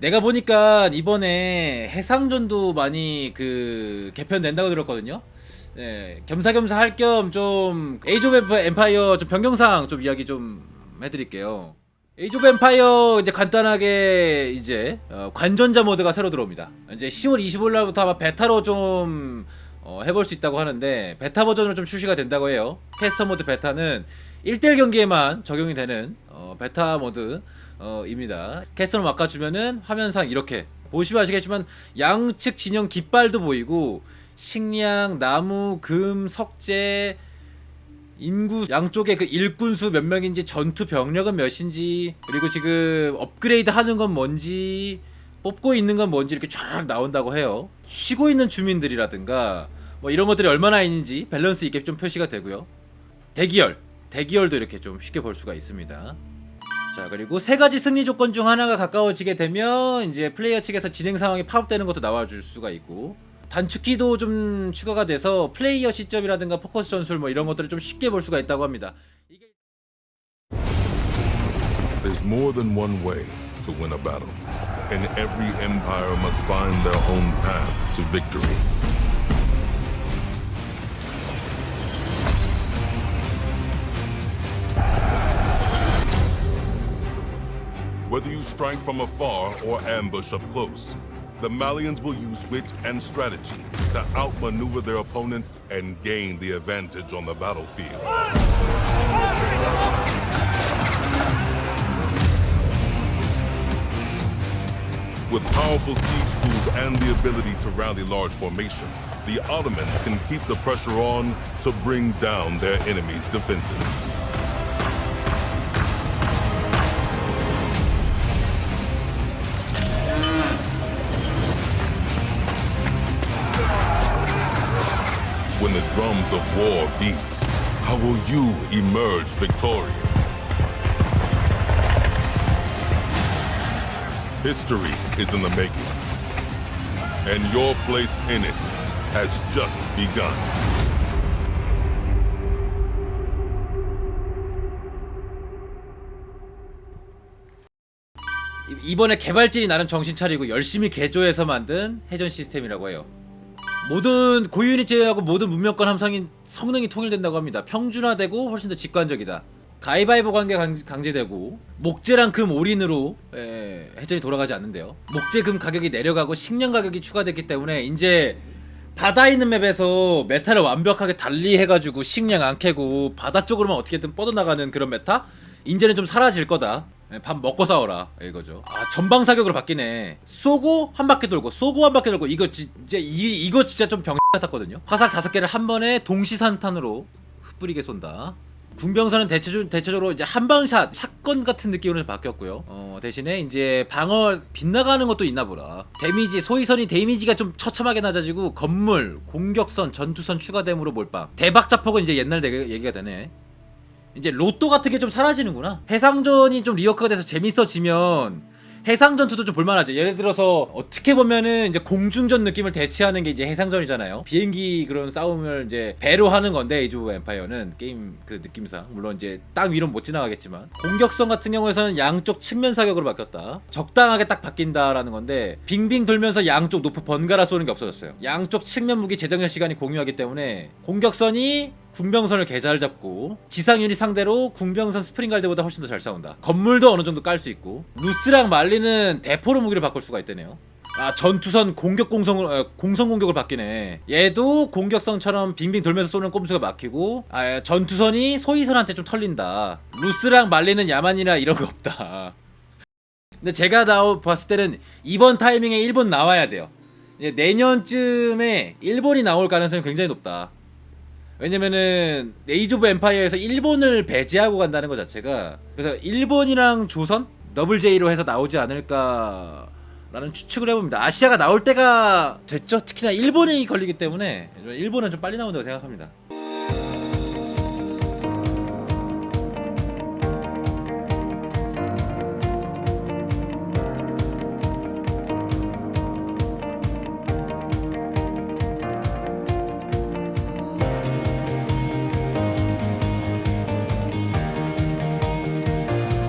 내가 보니까 이번에 해상전도 많이 그 개편된다고 들었거든요. 네, 겸사겸사 할 겸 좀 에이즈 엠파이어 좀 변경사항 좀 이야기 좀 해드릴게요. 에이즈 엠파이어 이제 간단하게 이제 어, 관전자 모드가 새로 들어옵니다. 이제 10월 25일 날부터 아마 베타로 좀 어, 해볼 수 있다고 하는데 베타 버전으로 좀 출시가 된다고 해요. 캐스터 모드 베타는 1대1 경기에만 적용이 되는 어, 베타 모드 어, 입니다. 캐스터로 바꿔주면은 화면상 이렇게 보시면 아시겠지만 양측 진영 깃발도 보이고 식량, 나무, 금, 석재 인구 양쪽에 그 일꾼수 몇 명인지 전투 병력은 몇인지 그리고 지금 업그레이드 하는 건 뭔지 뽑고 있는 건 뭔지 이렇게 쫙 나온다고 해요. 쉬고 있는 주민들이라든가 뭐 이런 것들이 얼마나 있는지 밸런스 있게 좀 표시가 되고요. 대기열, 대기열도 이렇게 좀 쉽게 볼 수가 있습니다. 자 그리고 세 가지 승리 조건 중 하나가 가까워지게 되면 이제 플레이어 측에서 진행 상황이 파악되는 것도 나와줄 수가 있고 단축키도 좀 추가가 돼서 플레이어 시점이라든가 포커스 전술 뭐 이런 것들을 좀 쉽게 볼 수가 있다고 합니다. There's more than one way to win a battle, and every empire must find their own path to victory. Whether you strike from afar or ambush up close, the Malians will use wit and strategy to outmaneuver their opponents and gain the advantage on the battlefield. With powerful siege tools and the ability to rally large formations, the Ottomans can keep the pressure on to bring down their enemies' defenses. When the drums of war beat, how will you emerge victorious? History is in the making, and your place in it has just begun. 이- 이번에 개발진이 나름 정신 차리고 열심히 개조해서 만든 해전 시스템이라고 해요. 모든 고유닛 제외하고 모든 문명권 함성인 성능이 통일된다고 합니다. 평준화되고 훨씬 더 직관적이다. 가위바위보 관계 강- 강제되고 목재랑 금 올인으로 에, 해전이 돌아가지 않는데요. 목재 금 가격이 내려가고 식량 가격이 추가됐기 때문에 이제 바다 있는 맵에서 메타를 완벽하게 달리해가지고 식량 안 캐고 바다 쪽으로만 어떻게든 뻗어나가는 그런 메타 이제는 좀 사라질 거다. 예, 밥 먹고 싸워라 이거죠. 아 전방 사격으로 바뀌네. 쏘고 한 바퀴 돌고 쏘고 한 바퀴 돌고 이거 진짜 이 이거 진짜 좀 병 같았거든요. 화살 다섯 개를 한 번에 동시 산탄으로 흩뿌리게 쏜다. 궁병선은 대체주, 대체적으로 이제 한방샷 샷건 같은 느낌으로 바뀌었고요. 어, 대신에 이제 방어 빗나가는 것도 있나 보다. 데미지 소위선이 데미지가 좀 처참하게 낮아지고 건물, 공격선, 전투선 추가됨으로 몰빵. 대박 자폭은 이제 옛날 얘기- 얘기가 되네. 이제 로또 같은 게 좀 사라지는구나. 해상전이 좀 리어크가 돼서 재밌어지면 해상 전투도 좀 볼만하죠. 예를 들어서 어떻게 보면은 이제 공중전 느낌을 대체하는 게 이제 해상전이잖아요. 비행기 그런 싸움을 이제 배로 하는 건데 에이즈 오브 엠파이어는 게임 그 느낌상 물론 이제 땅 위로 못 지나가겠지만 공격성 같은 경우에서는 양쪽 측면 사격으로 바뀌었다. 적당하게 딱 바뀐다라는 건데 빙빙 돌면서 양쪽 높이 번갈아 쏘는 게 없어졌어요. 양쪽 측면 무기 재정렬 시간이 공유하기 때문에 공격선이 궁병선을 개잘 잡고 지상 유닛 상대로 궁병선 스프링갈드보다 훨씬 더 잘 싸운다. 건물도 어느 정도 깔 수 있고 루스랑 말리는 대포로 무기를 바꿀 수가 있다네요. 아 전투선 공격 공성을 어, 공성 공격을 바뀌네. 얘도 공격성처럼 빙빙 돌면서 쏘는 꼼수가 막히고 아 전투선이 소위선한테 좀 털린다. 루스랑 말리는 야만이나 이런 거 없다. 근데 제가 나오 봤을 때는 이번 타이밍에 일본 나와야 돼요. 내년쯤에 일본이 나올 가능성이 굉장히 높다. 왜냐면은 에이즈 오브 엠파이어에서 일본을 배제하고 간다는 것 자체가 그래서 일본이랑 조선 더블 J로 해서 나오지 않을까 라는 추측을 해봅니다. 아시아가 나올 때가 됐죠. 특히나 일본이 걸리기 때문에 일본은 좀 빨리 나온다고 생각합니다.